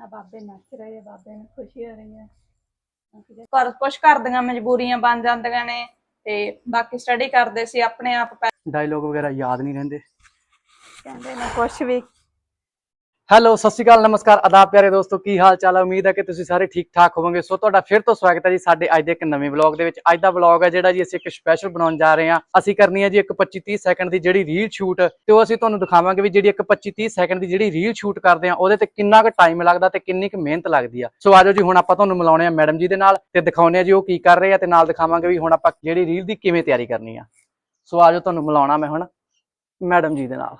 ਆ ਬਾਬੇ ਨੱਚ ਰਹੇ ਆ ਬਾਬੇ ਨੂੰ ਖੁਸ਼ੀ ਹੋ ਰਹੀ ਹੈ ਪਰ ਕੁਝ ਘਰ ਦੀਆਂ ਮਜਬੂਰੀਆਂ ਬਣ ਜਾਂਦੀਆਂ ਨੇ ਤੇ ਬਾਕੀ ਸਟੱਡੀ ਕਰਦੇ ਸੀ ਆਪਣੇ ਆਪ ਡਾਇਲੋਗ ਵਗੈਰਾ ਯਾਦ ਨਹੀਂ ਰਹਿੰਦੇ। ਕਹਿੰਦੇ ਨੇ ਕੁਝ ਵੀ ਹੈਲੋ ਸਤਿ ਸ਼੍ਰੀ ਅਕਾਲ, ਨਮਸਕਾਰ ਆਦਾਬ ਪਿਆਰੇ ਦੋਸਤੋ, ਕੀ ਹਾਲ ਚਾਲ ਹੈ ਉਮੀਦ ਹੈ ਕਿ ਤੁਸੀਂ ਸਾਰੇ ਠੀਕ ਠਾਕ ਹੋਵੋਗੇ। ਸੋ ਤੁਹਾਡਾ ਫਿਰ ਤੋਂ ਸਵਾਗਤ ਹੈ ਜੀ ਸਾਡੇ ਅੱਜ ਦੇ ਇੱਕ ਨਵੇਂ ਵਲੌਗ ਦੇ ਵਿੱਚ। ਅੱਜ ਦਾ ਵਲੌਗ ਹੈ ਜਿਹੜਾ ਜੀ ਅਸੀਂ ਇੱਕ ਸਪੈਸ਼ਲ ਬਣਾਉਣ ਜਾ ਰਹੇ ਹਾਂ। ਅਸੀਂ ਕਰਨੀ ਹੈ ਜੀ ਇੱਕ 25 30 ਸੈਕਿੰਡ ਦੀ ਜਿਹੜੀ ਰੀਲ ਸ਼ੂਟ ਤੇ ਉਹ ਅਸੀਂ ਤੁਹਾਨੂੰ ਦਿਖਾਵਾਂਗੇ ਵੀ ਜਿਹੜੀ ਇੱਕ 25 30 ਸੈਕਿੰਡ ਦੀ ਜਿਹੜੀ ਰੀਲ ਸ਼ੂਟ ਕਰਦੇ ਆ ਉਹਦੇ ਤੇ ਕਿੰਨਾ ਕੁ ਟਾਈਮ ਲੱਗਦਾ ਤੇ ਕਿੰਨੀ ਕੁ ਮਿਹਨਤ ਲੱਗਦੀ ਆ। ਸੋ ਆਜੋ ਜੀ, ਹੁਣ ਆਪਾਂ ਤੁਹਾਨੂੰ ਮਿਲਾਉਣੇ ਆ ਮੈਡਮ ਜੀ ਦੇ ਨਾਲ ਤੇ ਦਿਖਾਉਣੇ ਆ ਜੀ ਉਹ ਕੀ ਕਰ ਰਹੇ ਆ ਤੇ ਨਾਲ ਦਿਖਾਵਾਂਗੇ ਵੀ ਹੁਣ ਆਪਾਂ ਜਿਹੜੀ ਰੀਲ ਦੀ ਕਿਵੇਂ ਤਿਆਰੀ ਕਰਨੀ ਆ। ਸੋ ਆਜੋ ਤੁਹਾਨੂੰ ਮਿਲਾਉਣਾ ਮੈਂ ਹੁਣ ਮੈਡਮ ਜੀ ਦੇ ਨਾਲ।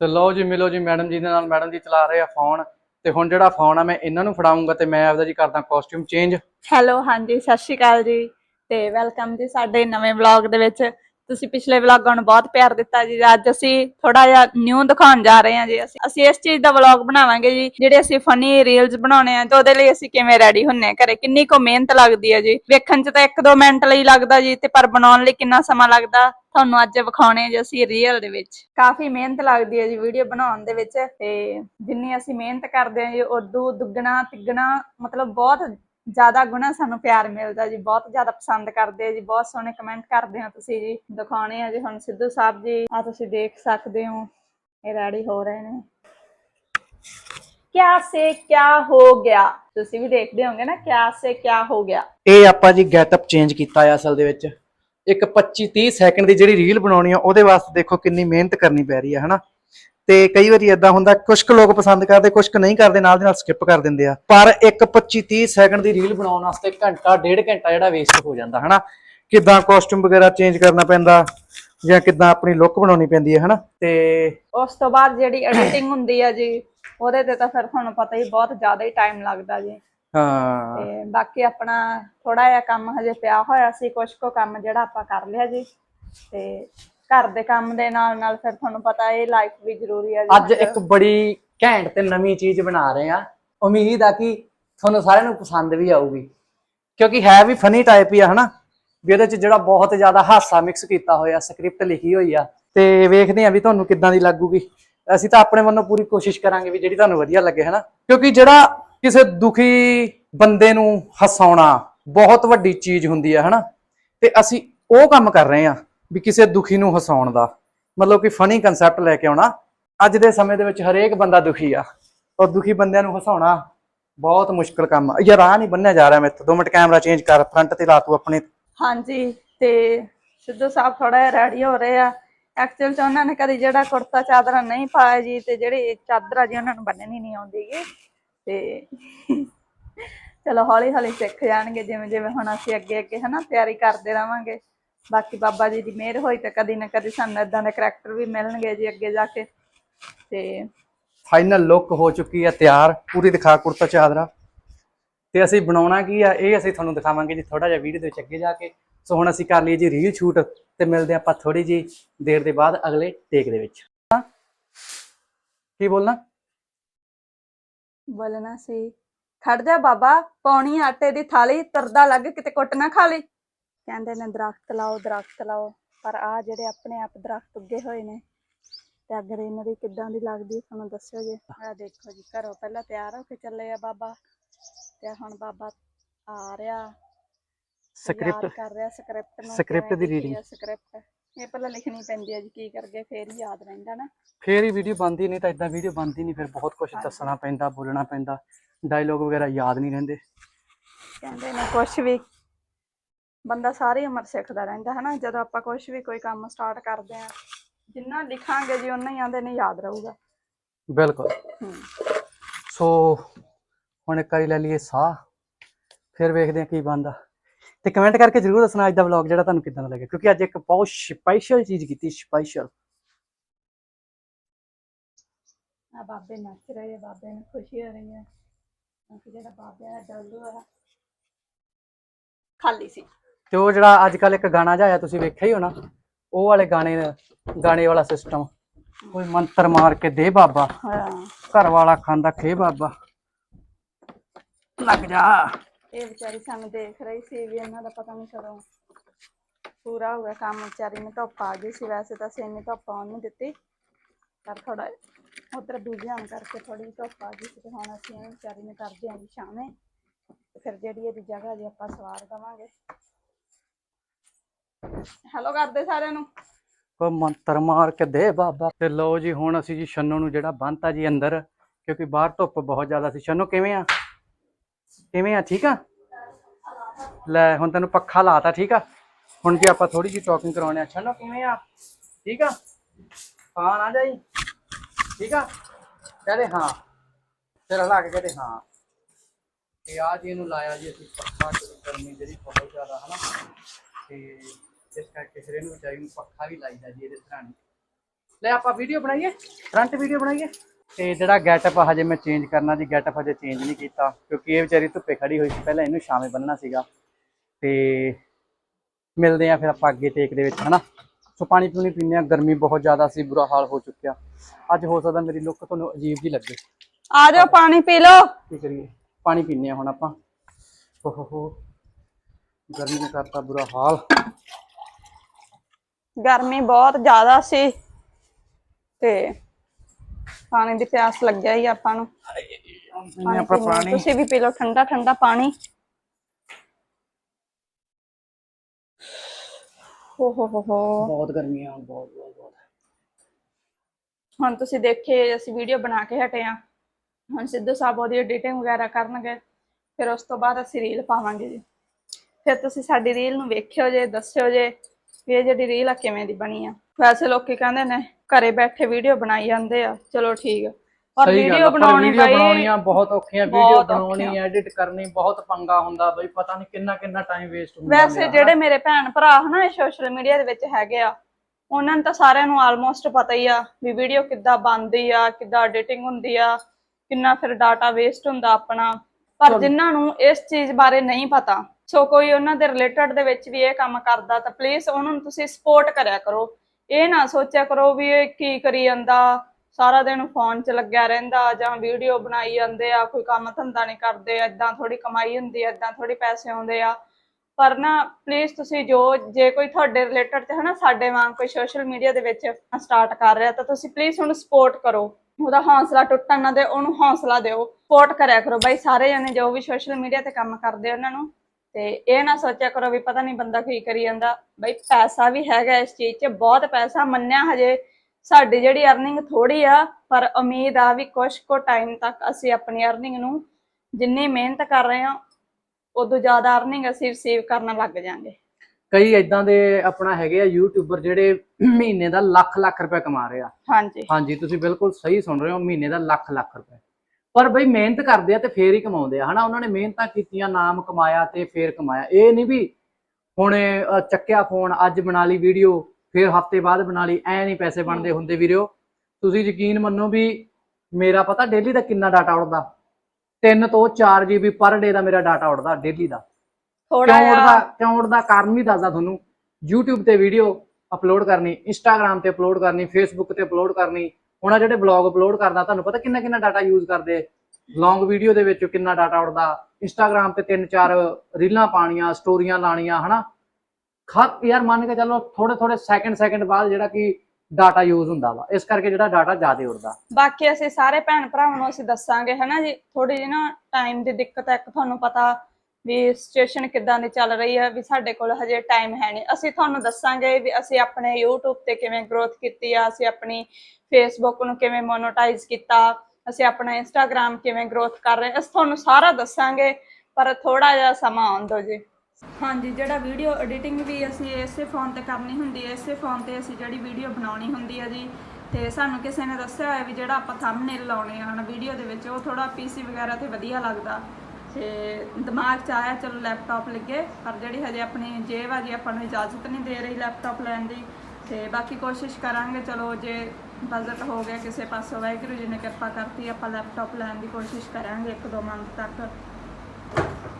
ਤੇ ਲਓ ਜੀ, ਮਿਲੋ ਜੀ ਮੈਡਮ ਜੀ ਦੇ ਨਾਲ, ਮੈਡਮ ਜੀ ਚਲਾ ਰਹੇ ਆ ਫੋਨ। ਤੇ ਹੁਣ ਜਿਹੜਾ ਫੋਨ ਆ, ਮੈਂ ਇਹਨਾਂ ਨੂੰ ਫੜਾਉਂਗਾ ਤੇ ਮੈਂ ਆਪਦਾ ਜੀ ਕਰਦਾ ਕਾਸਟਿਊਮ ਚੇਂਜ ਹੈਲੋ ਹਾਂਜੀ, ਸਤਿ ਸ਼੍ਰੀ ਅਕਾਲ ਜੀ। ਤੇ ਵੈਲਕਮ ਜੀ ਸਾਡੇ ਨਵੇਂ ਵਲੌਗ ਦੇ ਵਿੱਚ। ਤੁਸੀਂ ਪਿਛਲੇ ਵਲੌਗਾਂ ਨੂੰ ਬਹੁਤ ਪਿਆਰ ਦਿੱਤਾ ਜੀ। ਅੱਜ ਅਸੀਂ ਥੋੜਾ ਜਿਹਾ ਨਿਊ ਦਿਖਾਉਣ ਜਾ ਰਹੇ ਹਾਂ ਜੀ। ਅਸੀਂ ਅਸੀਂ ਇਸ ਚੀਜ਼ ਦਾ ਵਲੌਗ ਬਣਾਵਾਂਗੇ ਜੀ, ਜਿਹੜੇ ਅਸੀਂ ਫਨੀ ਰੀਲਸ ਬਣਾਉਣੇ ਆ, ਤੇ ਉਹਦੇ ਲਈ ਅਸੀਂ ਕਿਵੇਂ ਰੈਡੀ ਹੁੰਨੇ ਆ ਘਰੇ? ਕਿੰਨੀ ਕੁ ਮਿਹਨਤ ਲੱਗਦੀ ਹੈ ਜੀ। ਵੇਖਣ 'ਚ ਤਾਂ 1-2 ਮਿੰਟ ਲਈ ਲੱਗਦਾ ਜੀ, ਤੇ ਪਰ ਬਣਾਉਣ ਲਈ ਕਿੰਨਾ ਸਮਾਂ ਲੱਗਦਾ? ਤੁਹਾਨੂੰ ਅੱਜ ਵਿਖਾਉਣੇ ਜੀ ਅਸੀਂ ਰੀਅਲ ਦੇ ਵਿੱਚ। ਕਾਫੀ ਮਿਹਨਤ ਲੱਗਦੀ ਹੈ ਜੀ ਵੀਡੀਓ ਬਣਾਉਣ ਦੇ ਵਿੱਚ, ਤੇ ਜਿੰਨੀ ਅਸੀਂ ਮਿਹਨਤ ਕਰਦੇ ਹਾਂ ਜੀ, ਉਦੋਂ ਦੁੱਗਣਾ ਤਿੱਗਣਾ ਮਤਲਬ ਬਹੁਤ ਜ਼ਿਆਦਾ ਗੁਣਾ ਸਾਨੂੰ ਪਿਆਰ ਮਿਲਦਾ ਜੀ, ਬਹੁਤ ਜ਼ਿਆਦਾ ਪਸੰਦ ਕਰਦੇ ਆ ਜੀ, ਬਹੁਤ ਸੋਹਣੇ ਕਮੈਂਟ ਕਰਦੇ ਹੋ ਤੁਸੀਂ ਜੀ, ਦਿਖਾਉਣੇ ਆ ਜੀ ਹੁਣ ਸਿੱਧੂ ਸਾਹਿਬ ਜੀ ਆ ਤੁਸੀਂ ਦੇਖ ਸਕਦੇ ਹੋ, ਇਹ ਰੈਡੀ ਹੋ ਰਹੇ ਨੇ। ਕਿਆ ਸੇ ਕਿਆ ਹੋ ਗਿਆ? ਤੁਸੀਂ ਵੀ ਦੇਖਦੇ ਹੋਗੇ ਨਾ, ਕਿਆ ਸੇ ਕਿਆ ਹੋ ਗਿਆ? ਇਹ ਆਪਾਂ ਜੀ ਗੈਟਅਪ ਚੇਂਜ ਕੀਤਾ ਆ ਅਸਲ ਦੇ ਵਿੱਚ। ਇੱਕ 25 30 ਸੈਕਿੰਡ ਦੀ ਜਿਹੜੀ ਰੀਲ ਬਣਾਉਣੀ ਆ, ਉਹਦੇ ਵਾਸਤੇ ਦੇਖੋ ਕਿੰਨੀ ਮਿਹਨਤ ਕਰਨੀ ਪੈ ਰਹੀ ਆ, ਹਨਾ? ਤੇ ਕਈ ਵਾਰੀ ਇਦਾਂ ਹੁੰਦਾ ਕੁਝ ਕੁ ਲੋਕ ਪਸੰਦ ਕਰਦੇ ਕੁਝ ਕੁ ਨਹੀਂ ਕਰਦੇ ਨਾਲ ਦੇ ਨਾਲ ਸਕਿਪ ਕਰ ਦਿੰਦੇ ਆ। ਪਰ ਇੱਕ 25 30 ਸੈਕਿੰਡ ਦੀ ਰੀਲ ਬਣਾਉਣ ਵਾਸਤੇ ਘੰਟਾ ਡੇਢ ਘੰਟਾ ਜਿਹੜਾ ਵੇਸਟ ਹੋ ਜਾਂਦਾ ਹਨਾ? ਕਿੱਦਾਂ ਕਾਸਟਿਊਮ ਵਗੈਰਾ ਚੇਂਜ ਕਰਨਾ ਪੈਂਦਾ ਜਾਂ ਕਿੱਦਾਂ ਆਪਣੀ ਲੁੱਕ ਬਣਾਉਣੀ ਪੈਂਦੀ ਹੈ ਹਨਾ? ਤੇ ਉਸ ਤੋਂ ਬਾਅਦ ਜਿਹੜੀ ਐਡੀਟਿੰਗ ਹੁੰਦੀ ਆ ਜੀ ਉਹਦੇ ਤੇ ਤਾਂ ਫਿਰ ਤੁਹਾਨੂੰ ਪਤਾ ਹੀ ਬਹੁਤ ਜ਼ਿਆਦਾ ਹੀ ਟਾਈਮ ਲੱਗਦਾ ਜੀ। ਹਾਂ। ਤੇ ਬਾਕੀ ਆਪਣਾ ਥੋੜਾ ਜਿਹਾ ਕੰਮ ਹਜੇ ਪਿਆ ਹੋਇਆ ਸੀ ਕੁਝ ਕੋ ਕੰਮ ਜਿਹੜਾ ਆਪਾਂ ਕਰ ਲਿਆ ਜੀ। ਤੇ ਘਰ ਦੇ ਕੰਮ ਦੇ ਨਾਲ ਨਾਲ ਫਿਰ ਤੁਹਾਨੂੰ ਪਤਾ ਇਹ ਲਾਈਫ ਵੀ ਜ਼ਰੂਰੀ ਹੈ ਅੱਜ ਇੱਕ ਬੜੀ ਘੈਂਟ ਤੇ ਨਵੀਂ ਚੀਜ਼ ਬਣਾ ਰਹੇ ਆ। ਉਮੀਦ ਆ ਕਿ ਤੁਹਾਨੂੰ ਸਾਰਿਆਂ ਨੂੰ ਪਸੰਦ ਵੀ ਆਊਗੀ। ਕਿਉਂਕਿ ਹੈ ਵੀ ਫਨੀ ਟਾਈਪ ਹੀ ਆ ਹਨਾ? ਵੀ ਉਹਦੇ ਚ ਜਿਹੜਾ ਬਹੁਤ ਜ਼ਿਆਦਾ ਹਾਸਾ ਮਿਕਸ ਕੀਤਾ ਹੋਇਆ ਸਕ੍ਰਿਪਟ ਲਿਖੀ ਹੋਈ ਆ। ਤੇ ਵੇਖਦੇ ਆ ਵੀ ਤੁਹਾਨੂੰ ਕਿੱਦਾਂ ਦੀ ਲੱਗੂਗੀ। ਅਸੀਂ ਤਾਂ ਆਪਣੇ ਵੱਲੋਂ ਪੂਰੀ ਕੋਸ਼ਿਸ਼ ਕਰਾਂਗੇ ਵੀ ਜਿਹੜੀ ਤੁਹਾਨੂੰ ਵਧੀਆ ਲੱਗੇ ਹਨਾ? ਕਿਉਂਕਿ ਜਿਹੜਾ ਕਿਸੇ ਦੁਖੀ ਬੰਦੇ ਨੂੰ ਹਸਾਉਣਾ ਬਹੁਤ ਵੱਡੀ ਚੀਜ਼ ਹੁੰਦੀ ਆ ਹਨਾ? ਤੇ ਅਸੀਂ ਉਹ ਕੰਮ ਕਰ ਰਹੇ ਆ। ਵੀ ਕਿਸੇ ਦੁਖੀ ਨੂੰ ਹਸਾਉਣ ਦਾ। ਮਤਲਬ ਕਿ ਫਨੀ ਕਨਸੈਪਟ ਲੈ ਕੇ ਆਉਣਾ। ਅੱਜ ਦੇ ਸਮੇਂ ਦੇ ਵਿੱਚ ਹਰੇਕ ਬੰਦਾ ਦੁਖੀ ਆ। ਔਰ ਦੁਖੀ ਬੰਦਿਆਂ ਨੂੰ ਹਸਾਉਣਾ ਬਹੁਤ ਮੁਸ਼ਕਲ ਕੰਮ ਆ। ਯਾਰ ਆ ਨਹੀਂ ਬੰਨਿਆ ਜਾ ਰਿਹਾ ਮੇਰੇ ਤੋਂ ਦੋ ਮਿੰਟ ਕੈਮਰਾ ਚੇਂਜ ਕਰ ਫਰੰਟ ਤੇ ਲਾ ਤੂੰ ਆਪਣੇ। ਹਾਂਜੀ, ਤੇ ਸਿੱਧੂ ਸਾਹਿਬ ਥੋੜਾ ਜਿਹਾ ਰੈਡੀ ਹੋ ਰਹੇ ਆ। ਐਕਚੁਅਲ ਚ ਉਹਨਾਂ ਨੇ ਕਦੀ ਜਿਹੜਾ ਕੁੜਤਾ ਚਾਦਰਾ ਨਹੀਂ ਪਾਇਆ ਜੀ, ਤੇ ਜਿਹੜੀ ਚਾਦਰਾ ਜੀ ਉਹਨਾਂ ਨੂੰ ਬੰਨਣੀ ਨਹੀਂ ਆਉਂਦੀਗੀ ਤੇ ਚਲੋ ਹੌਲੀ ਹੌਲੀ ਸਿੱਖ ਜਾਣਗੇ ਜਿਵੇਂ ਜਿਵੇਂ ਹੁਣ ਅਸੀਂ ਅੱਗੇ ਅੱਗੇ ਹਨਾ ਤਿਆਰੀ ਕਰਦੇ ਰਵਾਂਗੇ। ਬਾਕੀ ਬਾਬਾ ਜੀ ਦੀ ਮਿਹਰ ਹੋਈ ਤਾਂ ਕਦੀ ਨਾ ਕਦੀ ਸਾਨੂੰ ਇਦਾਂ ਦੇ ਕਰੈਕਟਰ ਵੀ ਮਿਲਣਗੇ ਜੀ ਅੱਗੇ ਜਾ ਕੇ। ਤੇ ਫਾਈਨਲ ਲੁੱਕ ਹੋ ਚੁੱਕੀ ਆ ਤਿਆਰ ਪੂਰੀ ਦਿਖਾ ਕੁੜਤਾ ਚਾਦਰਾ। ਤੇ ਅਸੀਂ ਬਣਾਉਣਾ ਕੀ ਆ ਇਹ ਅਸੀਂ ਤੁਹਾਨੂੰ ਦਿਖਾਵਾਂਗੇ ਜੀ ਥੋੜਾ ਜਿਹਾ ਵੀਡੀਓ ਦੇ ਵਿੱਚ ਅੱਗੇ ਜਾ ਕੇ। ਸੋ ਹੁਣ ਅਸੀਂ ਕਰ ਲਈਏ ਜੀ ਰੀਲ ਸ਼ੂਟ ਤੇ ਮਿਲਦੇ ਆਪਾਂ ਥੋੜੀ ਜੀ ਦੇਰ ਦੇ ਬਾਅਦ ਅਗਲੇ ਟੇਕ ਦੇ ਵਿੱਚ। ਹਾਂ? ਕੀ ਬੋਲਣਾ? ਬੋਲਣਾ ਸੀ। ਖੜ ਜਾ ਬਾਬਾ ਪੌਣੀ ਆਟੇ ਦੀ ਥਾਲੀ ਤੁਰਦਾ ਲੱਗ ਕਿਤੇ ਕੁੱਟ ਨਾ ਖਾ ਲਈ। ਕਹਿੰਦੇ ਨੇ ਦਰਖਤ ਲਾਓ ਦਰਖਤ ਲਾਓ। ਪਰ ਆ ਜਿਹੜੇ ਆਪਣੇ ਆਪ ਦਰਖਤ ਉੱਗੇ ਹੋਏ ਨੇ ਤੇ ਅਗਰ ਇਹਨਾਂ ਦੀ ਕਿੱਦਾਂ ਦੀ ਲੱਗਦੀ ਤੁਹਾਨੂੰ ਦੱਸਿਓ ਜੀ। ਆ ਦੇਖੋ ਜੀ ਘਰੋਂ ਪਹਿਲਾਂ ਤਿਆਰ ਹੋ ਕੇ ਚੱਲੇ ਆ ਬਾਬਾ ਤੇ ਹੁਣ ਬਾਬਾ ਆ ਰਿਹਾ। ਸਕ੍ਰਿਪਟ ਕਰ ਰਿਹਾ ਸਕ੍ਰਿਪਟ ਨੂੰ script ਦੀ reading। ਸਕ੍ਰਿਪਟ ਇਹ ਪਹਿਲਾਂ ਲਿਖਣੀ ਪੈਂਦੀ ਹੈ ਜੀ ਕੀ ਕਰਗੇ ਫੇਰ ਹੀ ਯਾਦ ਰਹਿੰਦਾ ਨਾ। ਫੇਰ ਹੀ ਵੀਡੀਓ ਬਣਦੀ ਨਹੀਂ ਤਾਂ ਇਦਾਂ ਵੀਡੀਓ ਬਣਦੀ ਨਹੀਂ ਫਿਰ ਬਹੁਤ ਕੁਝ ਦੱਸਣਾ ਪੈਂਦਾ ਬੋਲਣਾ ਪੈਂਦਾ। ਡਾਇਲੋਗ ਵਗੈਰਾ ਯਾਦ ਨਹੀਂ ਰਹਿੰਦੇ। ਕਹਿੰਦੇ ਨੇ ਕੁਛ ਵੀ ਬੰਦਾ ਸਾਰੀ ਉਮਰ ਸਿੱਖਦਾ ਰਹਿੰਦਾ ਹਨਾ? ਜਦੋਂ ਆਪਾਂ ਕੁਛ ਵੀ ਕੋਈ ਕੰਮ ਸਟਾਰਟ ਕਰਦੇ ਆ ਜਿੰਨਾ ਲਿਖਾਂਗੇ ਜੀ ਉਹਨਾਂ ਹੀ ਆਂਦੇ ਨੇ ਯਾਦ ਰਹੂਗਾ। ਬਿਲਕੁਲ। ਹੂੰ। ਸੋ ਹੁਣ ਇੱਕ ਵਾਰੀ ਲੈ ਲਈਏ ਸਾਹ ਫਿਰ ਵੇਖਦੇ ਹਾਂ ਕੀ ਬਣਦਾ। ਤੇ ਕਮੈਂਟ ਕਰਕੇ ਜਰੂਰ ਦੱਸਣਾ ਅੱਜ ਦਾ ਵਲੌਗ ਜਿਹੜਾ ਤੁਹਾਨੂੰ ਕਿਦਾਂ ਦਾ ਲੱਗਿਆ ਕਿਉਂਕਿ ਅੱਜ ਇੱਕ ਬਹੁਤ ਸਪੈਸ਼ਲ ਚੀਜ਼ ਕੀਤੀ ਸਪੈਸ਼ਲ ਆ ਬਾਬੇ ਨੱਚ ਰਹੇ ਆ ਬਾਬੇ ਨੂੰ ਖੁਸ਼ੀ ਹੋ ਰਹੀ ਹੈ ਕਿਉਂਕਿ ਜਿਹੜਾ ਬਾਬਿਆਂ ਦਾ ਡੱਲੂ ਆ ਖਾਲੀ ਸੀ। ਤੇ ਉਹ ਜਿਹੜਾ ਅੱਜ ਕੱਲ ਇੱਕ ਗਾਣਾ ਜਿਹਾ ਆਇਆ ਤੁਸੀਂ ਵੇਖਿਆ ਹੀ ਹੋਣਾ ਉਹ ਵਾਲੇ ਗਾਣੇ ਗਾਣੇ ਵਾਲਾ ਸਿਸਟਮ ਕੋਈ ਮੰਤਰ ਮਾਰ ਕੇ ਦੇ ਬਾਬਾ। ਹਾਂ। ਘਰ ਵਾਲਾ ਖਾਂਦਾ ਖੇ ਬਾਬਾ। ਲੱਗ ਜਾ। ਇਹ ਵਿਚਾਰੀ ਸਾਨੂੰ ਦੇਖ ਰਹੀ ਸੀ ਵੀ ਇਹਨਾਂ ਦਾ ਪਤਾ ਨਹੀਂ ਕਦੋਂ ਪੂਰਾ ਹੋ ਗਿਆ ਕੰਮ। ਵਿਚਾਰੀ ਨੇ ਧੁੱਪ ਆ ਗਈ ਸੀ ਵੈਸੇ ਤਾਂ ਅਸੀਂ ਇੰਨੀ ਧੁੱਪ ਆਉਣ ਨਹੀਂ ਦਿੱਤੀ। ਪਰ ਥੋੜਾ ਉਧਰ ਬੀਜੀ ਹੋਣ ਕਰਕੇ ਥੋੜੀ ਜਿਹੀ ਧੁੱਪ ਆ ਗਈ ਸੀ ਤੇ ਹੁਣ ਅਸੀਂ ਵਿਚਾਰੀ ਨੂੰ ਕਰਦੇ ਆਂ ਸ਼ਾਮੇ ਫਿਰ ਜਿਹੜੀ ਇਹਦੀ ਜਗ੍ਹਾ ਜੀ ਆਪਾਂ ਸਵਾਰ ਦਵਾਂਗੇ। ਹੈਲੋ ਕਰਦੇ ਸਾਰਿਆਂ ਨੂੰ। ਕੋ ਮੰਤਰ ਮਾਰ ਕੇ ਦੇ ਬਾਬਾ। ਤੇ ਲਓ ਜੀ, ਹੁਣ ਅਸੀਂ ਜੀ ਛੰਨੂ ਨੂੰ ਜਿਹੜਾ ਬੰਨਤਾ ਜੀ ਅੰਦਰ, ਕਿਉਂਕਿ ਬਾਹਰ ਧੁੱਪ ਬਹੁਤ ਜ਼ਿਆਦਾ ਸੀ। ਛੰਨੂ ਕਿਵੇਂ ਆ? ਕਿਵੇਂ ਆ? ਠੀਕ ਆ? ਲੈ, ਹੁਣ ਤੈਨੂੰ ਪੱਖਾ ਲਾਤਾ, ਠੀਕ ਆ? ਹੁਣ ਜੀ ਆਪਾਂ ਥੋੜੀ ਜੀ ਟਾਕਿੰਗ ਕਰਾਉਣੇ ਆ। ਛੰਨੂ ਕਿਵੇਂ ਆ? ਠੀਕ ਆ? ਹਾਂ, ਨਾ ਜਾਈ? ਠੀਕ ਆ? ਕਹਦੇ ਹਾਂ। ਫਿਰ ਹਲਾ ਕੇ ਕਹਦੇ ਹਾਂ। ਤੇ ਆ ਜੀ ਇਹਨੂੰ ਲਾਇਆ ਜੀ ਅਸੀਂ ਪੱਖਾ, ਗਰਮੀ ਜਿਹੜੀ ਬਹੁਤ ਜ਼ਿਆਦਾ, ਹਨਾ? ਤੇ ਇਸ ਕਰਕੇ ਫਿਰ ਇਹਨੂੰ ਵਿਚਾਰੀ ਨੂੰ ਪੱਖਾ ਵੀ ਲਾਈਦਾ ਜੀ ਇਹਦੇ ਸਰਾਣੇ ਲੈ ਆਪਾਂ ਵੀਡੀਓ ਬਣਾਈਏ ਫਰੰਟ ਵੀਡੀਓ ਬਣਾਈਏ। ਤੇ ਜਿਹੜਾ ਗੈਟਅਪ ਹਜੇ ਮੈਂ ਚੇਂਜ ਕਰਨਾ ਜੀ ਗੈਟਅਪ ਹਜੇ ਚੇਂਜ ਨਹੀਂ ਕੀਤਾ ਕਿਉਂਕਿ ਇਹ ਵਿਚਾਰੀ ਧੁੱਪੇ ਖੜੀ ਹੋਈ ਸੀ ਪਹਿਲਾਂ ਇਹਨੂੰ ਛਾਵੇਂ ਬੰਨਣਾ ਸੀਗਾ। ਤੇ ਮਿਲਦੇ ਆ ਫਿਰ ਆਪਾਂ ਅੱਗੇ ਟੇਕ ਦੇ ਵਿੱਚ ਹਨਾ। ਸੋ ਪਾਣੀ ਪੂਣੀ ਪੀਂਦੇ ਆ ਗਰਮੀ ਬਹੁਤ ਜ਼ਿਆਦਾ ਸੀ ਬੁਰਾ ਹਾਲ ਹੋ ਚੁੱਕਿਆ। ਅੱਜ ਹੋ ਸਕਦਾ ਮੇਰੀ ਲੁੱਕ ਤੁਹਾਨੂੰ ਅਜੀਬ ਜੀ ਲੱਗੇ। ਆ ਜਾਓ ਪਾਣੀ ਪੀ ਲਓ। ਕੀ ਕਰੀਏ? ਪਾਣੀ ਪੀਂਦੇ ਆ ਹੁਣ ਆਪਾਂ। ਓ ਹੋ ਹੋ ਗਰਮੀ ਨੇ ਕਰਤਾ ਬੁਰਾ ਹਾਲ। ਗਰਮੀ ਬਹੁਤ ਜ਼ਿਆਦਾ ਸੀ। ਤੇ ਪਾਣੀ ਦੀ ਪਿਆਸ ਲੱਗਿਆ ਹੀ ਆਪਾਂ ਨੂੰ। ਆਪਾਂ। ਪਾਣੀ ਤੁਸੀਂ ਵੀ ਪੀ ਲਓ ਠੰਡਾ ਠੰਡਾ ਪਾਣੀ। ਹੋ ਹੋ ਹੋ ਹੋ। ਬਹੁਤ ਗਰਮੀ ਆ ਹੁਣ ਬਹੁਤ ਬਹੁਤ ਬਹੁਤ। ਹੁਣ ਤੁਸੀਂ ਦੇਖੇ ਅਸੀਂ ਵੀਡੀਓ ਬਣਾ ਕੇ ਹਟੇ ਆ। ਹੁਣ ਸਿੱਧੂ ਸਾਹਿਬ ਉਹਦੀ ਐਡੀਟਿੰਗ ਵਗੈਰਾ ਕਰਨਗੇ ਫਿਰ ਉਸ ਤੋਂ ਬਾਅਦ ਅਸੀਂ ਰੀਲ ਪਾਵਾਂਗੇ ਜੀ। ਫਿਰ ਤੁਸੀਂ ਸਾਡੀ ਰੀਲ ਨੂੰ ਵੇਖਿਓ ਜੇ ਦੱਸਿਓ ਜੇ। ਵੀ ਇਹ ਜਿਹੜੀ ਰੀਲ ਆ ਕਿਵੇਂ ਦੀ ਬਣੀ ਆ? ਵੈਸੇ ਲੋਕੀ ਕਹਿੰਦੇ ਨੇ ਘਰੇ ਬੈਠੇ ਵੀਡੀਓ ਬਣਾਈ ਜਾਂਦੇ ਆ। ਚਲੋ ਠੀਕ ਆ। ਪਰ ਵੀਡੀਓ ਬਣਾਉਣੀ ਬਾਈ ਬਣਾਉਣੀਆਂ ਬਹੁਤ ਔਖੀਆਂ ਵੀਡੀਓ ਬਣਾਉਣੀ ਐਡਿਟ ਕਰਨੀ ਬਹੁਤ ਪੰਗਾ ਹੁੰਦਾ ਬਈ ਪਤਾ ਨਹੀਂ ਕਿੰਨਾ ਕਿੰਨਾ ਟਾਈਮ ਵੇਸਟ ਹੁੰਦਾ ਵੈਸੇ ਜਿਹੜੇ ਮੇਰੇ ਭੈਣ ਭਰਾ ਹਨਾ ਇਹ ਸੋਸ਼ਲ ਮੀਡੀਆ ਦੇ ਵਿੱਚ ਹੈਗੇ ਆ ਉਹਨਾਂ ਨੂੰ ਤਾਂ ਸਾਰਿਆਂ ਨੂੰ ਆਲਮੋਸਟ ਪਤਾ ਹੀ ਆ ਵੀ ਵੀਡੀਓ ਕਿੱਦਾਂ ਬਣਦੀ ਆ ਕਿੱਦਾਂ ਐਡੀਟਿੰਗ ਹੁੰਦੀ ਆ ਕਿੰਨਾ ਫਿਰ ਡਾਟਾ ਵੇਸਟ ਹੁੰਦਾ ਆਪਣਾ। ਪਰ ਜਿਨ੍ਹਾਂ ਨੂੰ ਇਸ ਚੀਜ਼ ਬਾਰੇ ਨਹੀਂ ਪਤਾ ਸੋ ਕੋਈ ਉਹਨਾਂ ਦੇ ਰਿਲੇਟਡ ਦੇ ਵਿੱਚ ਵੀ ਇਹ ਕੰਮ ਕਰਦਾ ਤਾਂ ਪਲੀਜ਼ ਉਹਨਾਂ ਨੂੰ ਤੁਸੀਂ ਸਪੋਰਟ ਕਰਿਆ ਕਰੋ। ਇਹ ਨਾ ਸੋਚਿਆ ਕਰੋ ਵੀ ਇਹ ਕੀ ਕਰੀ ਜਾਂਦਾ, ਸਾਰਾ ਦਿਨ ਫੋਨ 'ਚ ਲੱਗਿਆ ਰਹਿੰਦਾ ਜਾਂ ਵੀਡੀਓ ਬਣਾਈ ਜਾਂਦੇ ਆ, ਕੋਈ ਕੰਮ ਧੰਦਾ ਨਹੀਂ ਕਰਦੇ ਐਦਾਂ ਥੋੜੀ ਕਮਾਈ ਹੁੰਦੀ ਐ ਐਦਾਂ ਥੋੜੀ ਪੈਸੇ ਆਉਂਦੇ ਆ। ਪਰ ਨਾ ਪਲੀਜ਼ ਤੁਸੀਂ ਜੋ, ਜੇ ਕੋਈ ਤੁਹਾਡੇ ਰਿਲੇਟਡ ਤੇ ਹਨਾ, ਸਾਡੇ ਵਾਂਗ ਕੋਈ ਸੋਸ਼ਲ ਮੀਡੀਆ ਦੇ ਵਿੱਚ ਸਟਾਰਟ ਕਰ ਰਿਹਾ ਤਾਂ ਤੁਸੀਂ ਪਲੀਜ਼ ਉਹਨੂੰ ਸਪੋਰਟ ਕਰੋ। ਉਹਦਾ ਹੌਸਲਾ ਟੁੱਟਣ ਨਾ ਦੇ ਉਹਨੂੰ ਹੌਸਲਾ ਦਿਓ। ਸਪੋਰਟ ਕਰਿਆ ਕਰੋ। ਬਾਈ, ਸਾਰੇ ਜਣੇ ਜੋ ਵੀ ਸੋਸ਼ਲ ਮੀਡੀਆ ਤੇ ਕੰਮ ਕਰਦੇ ਆ ਉਹਨਾਂ ਨੂੰ। ਤੇ ਇਹ ਨਾ ਸੋਚਿਆ ਕਰੋ ਵੀ ਪਤਾ ਨਹੀਂ ਬੰਦਾ ਕੀ ਕਰੀ ਜਾਂਦਾ। ਬਈ ਪੈਸਾ ਵੀ ਹੈਗਾ ਇਸ ਚੀਜ਼ 'ਚ ਬਹੁਤ ਪੈਸਾ ਮੰਨਿਆ ਹਜੇ। ਸਾਡੀ ਜਿਹੜੀ ਅਰਨਿੰਗ ਥੋੜੀ ਆ ਪਰ ਉਮੀਦ ਆ ਵੀ ਕੁਝ ਕੁ ਟਾਈਮ ਤੱਕ ਅਸੀਂ ਆਪਣੀ ਅਰਨਿੰਗ ਨੂੰ ਜਿੰਨੀ ਮਿਹਨਤ ਕਰ ਰਹੇ ਹਾਂ ਉਦੋਂ ਜ਼ਿਆਦਾ ਅਰਨਿੰਗ ਅਸੀਂ ਰਿਸੀਵ ਕਰਨ ਲੱਗ ਜਾਾਂਗੇ। ਕਈ ਇਦਾਂ ਦੇ ਆਪਣਾ ਹੈਗੇ ਆ ਯੂਟਿਊਬਰ ਜਿਹੜੇ ਮਹੀਨੇ ਦਾ ਲੱਖ ਲੱਖ ਰੁਪਏ ਕਮਾ ਰਹੇ ਆ। ਹਾਂਜੀ। ਹਾਂਜੀ ਤੁਸੀਂ ਬਿਲਕੁਲ ਸਹੀ ਸੁਣ ਰਹੇ ਹੋ ਮਹੀਨੇ ਦਾ ਲੱਖ ਲੱਖ ਰੁਪਏ। ਪਰ ਬਈ ਮਿਹਨਤ ਕਰਦੇ ਆ ਤੇ ਫੇਰ ਹੀ ਕਮਾਉਂਦੇ ਆ ਹਨਾ? ਉਹਨਾਂ ਨੇ ਮਿਹਨਤਾਂ ਕੀਤੀਆਂ ਨਾਮ ਕਮਾਇਆ ਤੇ ਫੇਰ ਕਮਾਇਆ। ਇਹ ਨਹੀਂ ਵੀ ਹੁਣ ਚੱਕਿਆ ਫੋਨ ਅੱਜ ਬਣਾ ਲਈ ਵੀਡੀਓ ਫਿਰ ਹਫ਼ਤੇ ਬਾਅਦ ਬਣਾ ਲਈ ਐ ਨਹੀਂ ਪੈਸੇ ਬਣਦੇ ਹੁੰਦੇ ਵੀਰਿਓ। ਤੁਸੀਂ ਯਕੀਨ ਮੰਨੋ ਵੀ ਮੇਰਾ ਪਤਾ ਡੇਲੀ ਦਾ ਕਿੰਨਾ ਡਾਟਾ ਉੜਦਾ 3 ਤੋਂ 4 ਜੀਬੀ ਪਰ ਡੇ ਦਾ ਮੇਰਾ ਡਾਟਾ ਉੜਦਾ ਡੇਲੀ ਦਾ। ਥੋੜਾ ਉੜਦਾ ਕਿਉਂ ਉੜਦਾ ਕਾਰਨ ਵੀ ਦੱਸਦਾ ਤੁਹਾਨੂੰ। YouTube ਤੇ ਵੀਡੀਓ ਅਪਲੋਡ ਕਰਨੀ Instagram ਤੇ ਅਪਲੋਡ ਕਰਨੀ Facebook ਤੇ ਅਪਲੋਡ ਕਰਨੀ ਹੁਣ ਆਹ ਜਿਹੜੇ ਬਲੌਗ ਅਪਲੋਡ ਕਰਦਾ, ਤੁਹਾਨੂੰ ਪਤਾ ਕਿੰਨਾ ਕਿੰਨਾ ਡਾਟਾ ਯੂਜ਼ ਕਰਦੇ? ਲੌਂਗ ਵੀਡੀਓ ਦੇ ਵਿੱਚ ਕਿੰਨਾ ਡਾਟਾ ਉੜਦਾ Instagram ਤੇ ਤਿੰਨ ਚਾਰ ਰੀਲਾਂ ਪਾਣੀਆਂ ਸਟੋਰੀਆਂ ਲਾਣੀਆਂ ਹਨਾ? ਖਾ ਯਾਰ ਮੰਨ ਕੇ ਚੱਲੋ ਥੋੜੇ ਥੋੜੇ ਸੈਕਿੰਡ ਸੈਕਿੰਡ ਬਾਅਦ ਜਿਹੜਾ ਕਿ ਡਾਟਾ ਯੂਜ਼ ਹੁੰਦਾ ਵਾ, ਇਸ ਕਰਕੇ ਜਿਹੜਾ ਡਾਟਾ ਜ਼ਿਆਦਾ ਉੜਦਾ ਬਾਕੀ ਅਸੀਂ ਸਾਰੇ ਭੈਣ ਭਰਾਵਾਂ ਨੂੰ ਅਸੀਂ ਦੱਸਾਂਗੇ, ਹਨਾ ਜੀ? ਥੋੜੀ ਜਿਹੀ ਨਾ ਟਾਈਮ ਦੀ ਦਿੱਕਤ ਹੈ ਇੱਕ ਤੁਹਾਨੂੰ ਪਤਾ ਵੀ ਸਿਚੁਏਸ਼ਨ ਕਿੱਦਾਂ ਦੀ ਚੱਲ ਰਹੀ ਹੈ ਵੀ ਸਾਡੇ ਕੋਲ ਹਜੇ ਟਾਈਮ ਹੈ ਨਹੀਂ। ਅਸੀਂ ਤੁਹਾਨੂੰ ਦੱਸਾਂਗੇ ਵੀ ਅਸੀਂ ਆਪਣੇ YouTube ਤੇ ਕਿਵੇਂ ਗਰੋਥ ਕੀਤੀ ਆ, ਅਸੀਂ ਆਪਣੀ ਫੇਸਬੁੱਕ ਨੂੰ ਕਿਵੇਂ ਮੋਨੋਟਾਈਜ਼ ਕੀਤਾ, ਅਸੀਂ ਆਪਣਾ Instagram ਕਿਵੇਂ ਗਰੋਥ ਕਰ ਰਹੇ, ਅਸੀਂ ਤੁਹਾਨੂੰ ਸਾਰਾ ਦੱਸਾਂਗੇ, ਪਰ ਥੋੜਾ ਜਿਹਾ ਸਮਾਂ ਆਉਣ ਦਿਓ ਜੀ। ਹਾਂਜੀ, ਜਿਹੜਾ ਵੀਡੀਓ ਐਡੀਟਿੰਗ ਵੀ ਅਸੀਂ ਇਸੇ ਫੋਨ ਤੇ ਕਰਨੀ ਹੁੰਦੀ ਹੈ, ਇਸੇ ਫੋਨ ਤੇ ਅਸੀਂ ਜਿਹੜੀ ਵੀਡੀਓ ਬਣਾਉਣੀ ਹੁੰਦੀ ਹੈ ਜੀ, ਤੇ ਸਾਨੂੰ ਕਿਸੇ ਨੇ ਦੱਸਿਆ ਹੋਇਆ ਵੀ ਜਿਹੜਾ ਆਪਾਂ ਥੰਬਨੇਲ ਲਾਉਣੇ ਹਨ ਵੀਡੀਓ ਦੇ ਵਿੱਚ, ਉਹ ਥੋੜਾ ਪੀਸੀ ਵਗੈਰਾ ਤੇ ਵਧੀਆ ਲੱਗਦਾ। ਤੇ ਦਿਮਾਗ 'ਚ ਆਇਆ, ਚਲੋ ਲੈਪਟਾਪ ਲੱਗੇ, ਪਰ ਜਿਹੜੀ ਹਜੇ ਆਪਣੀ ਜੇਬ ਆ ਜੀ, ਆਪਾਂ ਨੂੰ ਇਜਾਜ਼ਤ ਨਹੀਂ ਦੇ ਰਹੀ ਲੈਪਟਾਪ ਲੈਣ ਦੀ, ਤੇ ਬਾਕੀ ਕੋਸ਼ਿਸ਼ ਕਰਾਂਗੇ, ਚਲੋ ਜੇ ਬਜਟ ਹੋ ਗਿਆ ਕਿਸੇ ਪਾਸੋਂ। ਵਾਹਿਗੁਰੂ ਜੀ ਨੇ ਕਿਰਪਾ ਕਰਤੀ, ਆਪਾਂ ਲੈਪਟਾਪ ਲੈਣ ਦੀ ਕੋਸ਼ਿਸ਼ ਕਰਾਂਗੇ ਇੱਕ ਦੋ ਮੰਥ ਤੱਕ।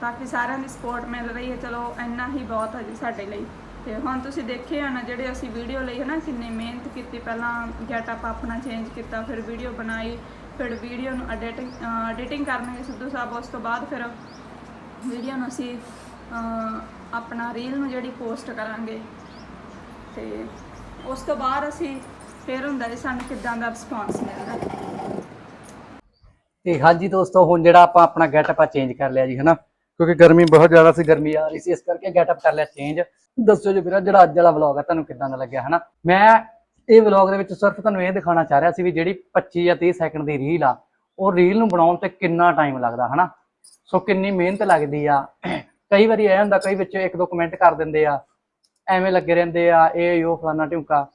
ਤਾਂ ਕਿ ਸਾਰਿਆਂ ਦੀ ਸਪੋਰਟ ਮਿਲ ਰਹੀ ਹੈ। ਚਲੋ, ਇੰਨਾ ਹੀ ਬਹੁਤ ਹੈ ਜੀ ਸਾਡੇ ਲਈ। ਤੇ ਹੁਣ ਤੁਸੀਂ ਦੇਖੇ ਹਨ ਜਿਹੜੇ ਅਸੀਂ ਵੀਡੀਓ ਲਈ ਹੈ ਨਾ, ਕਿੰਨੀ ਮਿਹਨਤ ਕੀਤੀ। ਪਹਿਲਾਂ ਗੈਟਅਪ ਆਪਣਾ ਚੇਂਜ ਕੀਤਾ, ਫਿਰ ਵੀਡੀਓ ਬਣਾਈ, ਫਿਰ ਵੀਡੀਓ ਨੂੰ ਐਡਿਟਿੰਗ ਐਡੀਟਿੰਗ ਕਰਨਗੇ ਸਿੱਧੂ ਸਾਹਿਬ। ਉਸ ਤੋਂ ਬਾਅਦ ਫਿਰ ਵੀਡੀਓ ਨੂੰ ਅਸੀਂ ਆਪਣਾ ਰੀਲ ਨੂੰ ਜਿਹੜੀ ਪੋਸਟ ਕਰਾਂਗੇ। ਤੇ ਉਸ ਤੋਂ ਬਾਅਦ ਅਸੀਂ ਫਿਰ ਹੁੰਦਾ ਜੀ ਸਾਨੂੰ ਕਿੱਦਾਂ ਦਾ ਰਿਸਪੌਂਸ ਮਿਲਦਾ। ਤੇ ਹਾਂਜੀ ਦੋਸਤੋ, ਹੁਣ ਜਿਹੜਾ ਆਪਾਂ ਆਪਣਾ ਗੈਟਅਪ ਆ ਚੇਂਜ ਕਰ ਲਿਆ ਜੀ, ਹਨਾ? ਕਿਉਂਕਿ ਗਰਮੀ ਬਹੁਤ ਜ਼ਿਆਦਾ ਸੀ, ਗਰਮੀ ਆ ਰਹੀ ਸੀ, ਇਸ ਕਰਕੇ ਗੈਟਅਪ ਕਰ ਲਿਆ ਚੇਂਜ ਦੱਸੋ ਜੀ ਵੀਰਾ, ਜਿਹੜਾ ਅੱਜ ਵਾਲਾ ਵਲੌਗ ਆ, ਤੁਹਾਨੂੰ ਕਿੱਦਾਂ ਦਾ ਲੱਗਿਆ, ਹਨਾ? ਮੈਂ ਇਹ ਵਲੌਗ ਦੇ ਵਿੱਚ ਸਿਰਫ ਤੁਹਾਨੂੰ ਇਹ ਦਿਖਾਉਣਾ ਚਾਹ ਰਿਹਾ ਸੀ ਵੀ ਜਿਹੜੀ 25 ਜਾਂ 30 ਸੈਕਿੰਡ ਦੀ ਰੀਲ ਆ, ਉਹ ਰੀਲ ਨੂੰ ਬਣਾਉਣ ਤੇ ਕਿੰਨਾ ਟਾਈਮ ਲੱਗਦਾ, ਹਨਾ? ਸੋ ਕਿੰਨੀ ਮਿਹਨਤ ਲੱਗਦੀ ਆ। ਕਈ ਵਾਰੀ ਇਹ ਹੁੰਦਾ, ਕਈ ਵਿੱਚ ਇੱਕ ਦੋ ਕਮੈਂਟ ਕਰ ਦਿੰਦੇ ਆ। ਐਵੇਂ ਲੱਗੇ ਰਹਿੰਦੇ ਆ ਇਹ ਉਹ ਫਲਾਨਾ ਢਿਮਕਾ।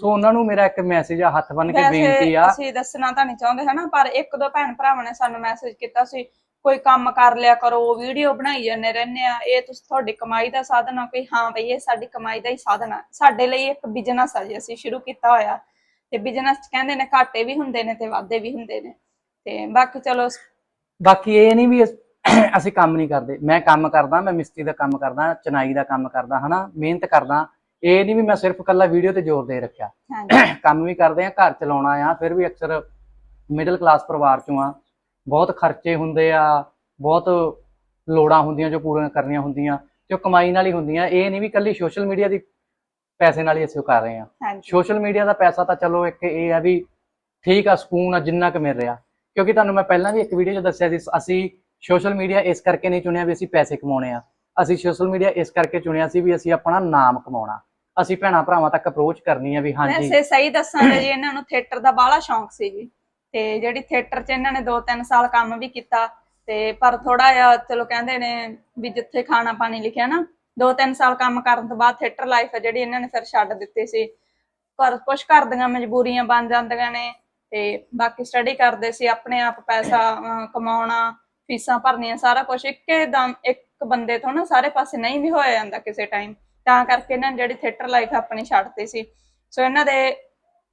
ਸੋ ਉਹਨਾਂ ਨੂੰ ਮੇਰਾ ਇੱਕ ਮੈਸੇਜ ਆ ਹੱਥ ਬੰਨ ਕੇ ਬੇਨਤੀ ਆ। ਅਸੀਂ ਦੱਸਣਾ ਤਾਂ ਨਹੀਂ ਚਾਹੁੰਦੇ ਹਨਾ ਪਰ ਇੱਕ ਦੋ ਭੈਣ ਭਰਾਵਾਂ ਨੇ ਸਾਨੂੰ ਮੈਸੇਜ ਕੀਤਾ ਸੀ ਕੋਈ ਕੰਮ ਕਰ ਲਿਆ ਕਰੋ ਵੀਡੀਓ ਬਣਾਈ ਜਾਂਦੇ ਰਹਿੰਦੇ ਆ ਇਹ ਤੁਸੀਂ ਤੁਹਾਡੀ ਕਮਾਈ ਦਾ ਸਾਧਨ ਆ ਕੋਈ ਹਾਂ ਬਈ ਇਹ ਸਾਡੀ ਕਮਾਈ ਦਾ ਹੀ ਸਾਧਨ ਆ। ਸਾਡੇ ਲਈ ਇੱਕ ਬਿਜ਼ਨਸ ਆ ਜੀ ਅਸੀਂ ਸ਼ੁਰੂ ਕੀਤਾ ਹੋਇਆ। ਤੇ ਬਿਜ਼ਨਸ ਚ ਕਹਿੰਦੇ ਨੇ ਘਾਟੇ ਵੀ ਹੁੰਦੇ ਨੇ ਤੇ ਵਾਧੇ ਵੀ ਹੁੰਦੇ ਨੇ। ਤੇ ਬਾਕੀ ਚਲੋ ਬਾਕੀ ਇਹ ਨਹੀਂ ਵੀ ਅਸ- ਕੰਮ ਨਹੀਂ ਕਰਦੇ। ਮੈਂ ਕੰਮ ਕਰਦਾ ਮੈਂ ਮਿਸਤਰੀ ਦਾ ਕੰਮ ਕਰਦਾ ਚਨਾਈ ਦਾ ਕੰਮ ਕਰਦਾ ਹਨਾ ਮਿਹਨਤ ਕਰਦਾ। ਇਹ ਨਹੀਂ ਵੀ ਮੈਂ ਸਿਰਫ ਕੱਲਾ ਵੀਡੀਓ ਤੇ ਜ਼ੋਰ ਦੇ ਰੱਖਿਆ। ਕੰਮ ਵੀ ਕਰਦੇ ਆ ਘਰ ਚਲਾਉਣਾ ਆ ਫਿਰ ਵੀ ਅਕਸਰ ਮਿਡਲ ਕਲਾਸ ਪਰਿਵਾਰ ਚੋਂ ਆ। ਬਹੁਤ ਖਰਚੇ ਹੁੰਦੇ ਆ ਬਹੁਤ ਲੋੜਾਂ ਹੁੰਦੀਆਂ ਜੋ ਪੂਰੀਆਂ ਕਰਨੀਆਂ ਹੁੰਦੀਆਂ ਜੋ ਕਮਾਈ ਨਾਲ ਹੀ ਹੁੰਦੀਆਂ। ਇਹ ਨਹੀਂ ਵੀ ਕੱਲੀ ਸੋਸ਼ਲ ਮੀਡੀਆ ਦੀ ਪੈਸੇ ਨਾਲ ਹੀ ਅਸੀਂ ਉਹ ਕਰ ਰਹੇ ਆ। ਸੋਸ਼ਲ ਮੀਡੀਆ ਦਾ ਪੈਸਾ ਤਾਂ ਚਲੋ ਇੱਕ ਇਹ ਆ ਵੀ ਠੀਕ ਆ ਸਕੂਨ ਆ ਜਿੰਨਾ ਕੁ ਮਿਲ ਰਿਹਾ। ਕਿਉਂਕਿ ਤੁਹਾਨੂੰ ਮੈਂ ਪਹਿਲਾਂ ਵੀ ਇੱਕ ਵੀਡੀਓ 'ਚ ਦੱਸਿਆ ਸੀ ਅਸੀਂ ਸੋਸ਼ਲ ਮੀਡੀਆ ਇਸ ਕਰਕੇ ਨਹੀਂ ਚੁਣਿਆ ਵੀ ਅਸੀਂ ਪੈਸੇ ਕਮਾਉਣੇ ਆ। ਅਸੀਂ ਸੋਸ਼ਲ ਮੀਡੀਆ ਇਸ ਕਰਕੇ ਚੁਣਿਆ ਸੀ ਵੀ ਅਸੀਂ ਆਪਣਾ ਨਾਮ ਕਮਾਉਣਾ। ਅਸੀਂ ਭੈਣਾ ਭਰਾਵਾਂ ਤੱਕ ਅਪਰੋਚ ਕਰਨੀ ਆ ਵੀ ਹਾਂਜੀ। ਵੈਸੇ ਸਹੀ ਦੱਸਾਂ ਤਾਂ ਜੀ, ਇਹਨਾਂ ਨੂੰ ਥੀਏਟਰ ਦਾ ਬਾਹਲਾ ਸ਼ੌਂਕ ਸੀ ਜੀ। ਤੇ ਜਿਹੜੀ ਥੀਏਟਰ 'ਚ ਇਹਨਾਂ ਨੇ 2-3 ਸਾਲ ਕੰਮ ਵੀ ਕੀਤਾ, ਤੇ ਪਰ ਥੋੜਾ ਜਿਹਾ ਚਲੋ ਕਹਿੰਦੇ ਨੇ ਵੀ ਜਿੱਥੇ ਖਾਣਾ ਪਾਣੀ ਲਿਖਿਆ ਨਾ 2-3 ਸਾਲ ਕੰਮ ਕਰਨ ਤੋਂ ਬਾਅਦ ਥੀਏਟਰ ਲਾਈਫ ਹੈ ਜਿਹੜੀ ਇਹਨਾਂ ਨੇ ਫਿਰ ਛੱਡ ਦਿੱਤੀ ਸੀ। ਪਰ ਕੁਝ ਘਰ ਦੀਆਂ ਮਜਬੂਰੀਆਂ ਬਣ ਜਾਂਦੀਆਂ ਨੇ, ਤੇ ਬਾਕੀ ਸਟੱਡੀ ਕਰਦੇ ਸੀ ਆਪਣੇ ਆਪ ਪੈਸਾ ਕਮਾਉਣਾ ਫੀਸਾਂ ਭਰਨੀਆਂ, ਸਾਰਾ ਕੁਝ ਇੱਕਦਮ ਇੱਕ ਬੰਦੇ ਤੋਂ ਨਾ ਸਾਰੇ ਪਾਸੇ ਨਹੀਂ ਵੀ ਹੋਇਆ ਜਾਂਦਾ ਕਿਸੇ ਟਾਈਮ ਤਾਂ ਕਰਕੇ ਇਹਨਾਂ ਨੇ ਜਿਹੜੀ ਥੀਏਟਰ ਲਾਈਫ ਆਪਣੀ ਛੱਡਤੀ ਸੀ। ਸੋ ਇਹਨਾਂ ਦੇ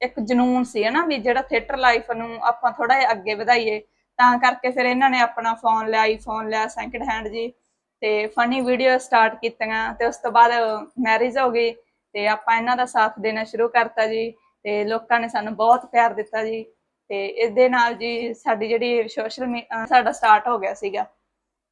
ਇੱਕ ਜਨੂਨ ਸੀ ਹਨਾ ਵੀ ਜਿਹੜਾ ਥੀਏਟਰ ਲਾਈਫ ਨੂੰ ਆਪਾਂ ਥੋੜਾ ਜਿਹਾ ਅੱਗੇ ਵਧਾਈਏ। ਤਾਂ ਕਰਕੇ ਫਿਰ ਇਹਨਾਂ ਨੇ ਆਪਣਾ ਫੋਨ ਲਿਆ ਆਈਫੋਨ ਲਿਆ ਸੈਕਿੰਡ ਹੈਂਡ ਜੀ, ਤੇ ਫਨੀ ਵੀਡੀਓ ਸਟਾਰਟ ਕੀਤੀਆਂ ਤੇ ਉਸ ਤੋਂ ਬਾਅਦ ਮੈਰਿਜ ਹੋ ਗਈ ਤੇ ਆਪਾਂ ਇਹਨਾਂ ਦਾ ਸਾਥ ਦੇਣਾ ਸ਼ੁਰੂ ਕਰਤਾ ਜੀ। ਤੇ ਲੋਕਾਂ ਨੇ ਸਾਨੂੰ ਬਹੁਤ ਪਿਆਰ ਦਿੱਤਾ ਜੀ। ਤੇ ਇਸ ਦੇ ਨਾਲ ਜੀ ਸਾਡੀ ਜਿਹੜੀ ਸੋਸ਼ਲ ਸਾਡਾ ਸਟਾਰਟ ਹੋ ਗਿਆ ਸੀਗਾ।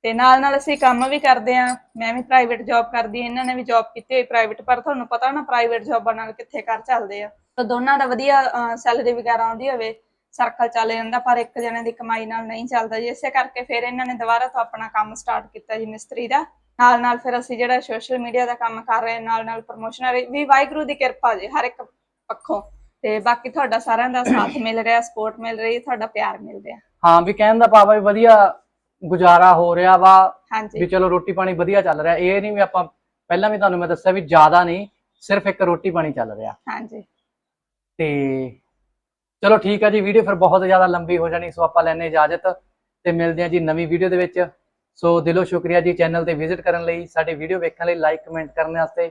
ਤੇ ਨਾਲ ਨਾਲ ਅਸੀਂ ਕੰਮ ਵੀ ਕਰਦੇ ਆ ਮੈਂ ਵੀ ਪ੍ਰਾਈਵੇਟ ਜੌਬ ਕਰਦੀ ਇਹਨਾਂ ਨੇ ਵੀ ਜੌਬ ਕੀਤੀ ਹੋਈ ਪ੍ਰਾਈਵੇਟ ਪਰ ਤੁਹਾਨੂੰ ਪਤਾ ਨਾ ਪ੍ਰਾਈਵੇਟ ਜੌਬਾਂ ਨਾਲ ਕਿੱਥੇ ਘਰ ਚੱਲਦੇ ਆ। ਤਾਂ ਦੋਨਾਂ ਦਾ ਵਧੀਆ ਸੈਲਰੀ ਵਗੈਰਾ ਆਉਂਦੀ ਹੋਵੇ ਸਰਕਲ ਚੱਲ ਜਾਂਦਾ, ਪਰ ਇੱਕ ਜਣੇ ਦੀ ਕਮਾਈ ਨਾਲ ਨਹੀਂ ਚੱਲਦਾ ਜੀ। ਇਸੇ ਕਰਕੇ ਫਿਰ ਇਹਨਾਂ ਨੇ ਦੁਬਾਰਾ ਤੋਂ ਆਪਣਾ ਕੰਮ ਸਟਾਰਟ ਕੀਤਾ ਜੀ ਮਿਸਤਰੀ ਦਾ। ਨਾਲ ਨਾਲ ਫਿਰ ਅਸੀਂ ਜਿਹੜਾ ਸੋਸ਼ਲ ਮੀਡੀਆ ਦਾ ਕੰਮ ਕਰ ਰਹੇ ਨਾਲ ਨਾਲ ਪ੍ਰਮੋਸ਼ਨ ਵੀ ਵਾਹਿਗੁਰੂ ਦੀ ਕਿਰਪਾ ਜੀ, ਹਰ ਇੱਕ ਪੱਖੋਂ। ਤੇ ਬਾਕੀ ਤੁਹਾਡਾ ਸਾਰਿਆਂ ਦਾ ਸਾਥ ਮਿਲ ਰਿਹਾ ਸਪੋਰਟ ਮਿਲ ਰਹੀ ਤੁਹਾਡਾ ਪਿਆਰ ਮਿਲ ਰਿਹਾ। ਹਾਂ ਵੀ ਕਹਿਣ ਦਾ ਭਾਵ ਆ ਵੀ ਵਧੀਆ ਗੁਜ਼ਾਰਾ ਹੋ ਰਿਹਾ ਵਾ ਵੀ ਹਾਂਜੀ ਚਲੋ ਰੋਟੀ ਪਾਣੀ ਵਧੀਆ ਚੱਲ ਰਿਹਾ। ਇਹ ਨਹੀਂ ਵੀ ਆਪਾਂ ਪਹਿਲਾਂ ਵੀ ਤੁਹਾਨੂੰ ਮੈਂ ਦੱਸਿਆ ਵੀ ਜ਼ਿਆਦਾ ਨਹੀਂ ਸਿਰਫ ਇੱਕ ਰੋਟੀ ਪਾਣੀ ਚੱਲ ਰਿਹਾ। ਹਾਂਜੀ। ਤੇ ਚਲੋ ਠੀਕ ਆ ਜੀ ਵੀਡੀਓ ਫਿਰ ਬਹੁਤ ਜ਼ਿਆਦਾ ਲੰਬੀ ਹੋ ਜਾਣੀ ਸੋ ਆਪਾਂ ਲੈਣੇ ਇਜਾਜ਼ਤ ਤੇ ਮਿਲਦੇ ਹਾਂ ਜੀ ਨਵੀਂ ਵੀਡੀਓ ਦੇ ਵਿੱਚ। ਸੋ ਦਿਲੋਂ ਸ਼ੁਕਰੀਆ ਜੀ ਚੈਨਲ ਤੇ ਵਿਜ਼ਿਟ ਕਰਨ ਲਈ ਸਾਡੀ ਵੀਡੀਓ ਵੇਖਣ ਲਈ ਲਾਈਕ ਕਮੈਂਟ ਕਰਨ ਵਾਸਤੇ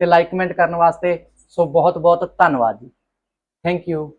ਤੇ ਲਾਈਕ ਕਮੈਂਟ ਕਰਨ ਵਾਸਤੇ। ਸੋ ਬਹੁਤ ਬਹੁਤ ਧੰਨਵਾਦ ਜੀ। Thank you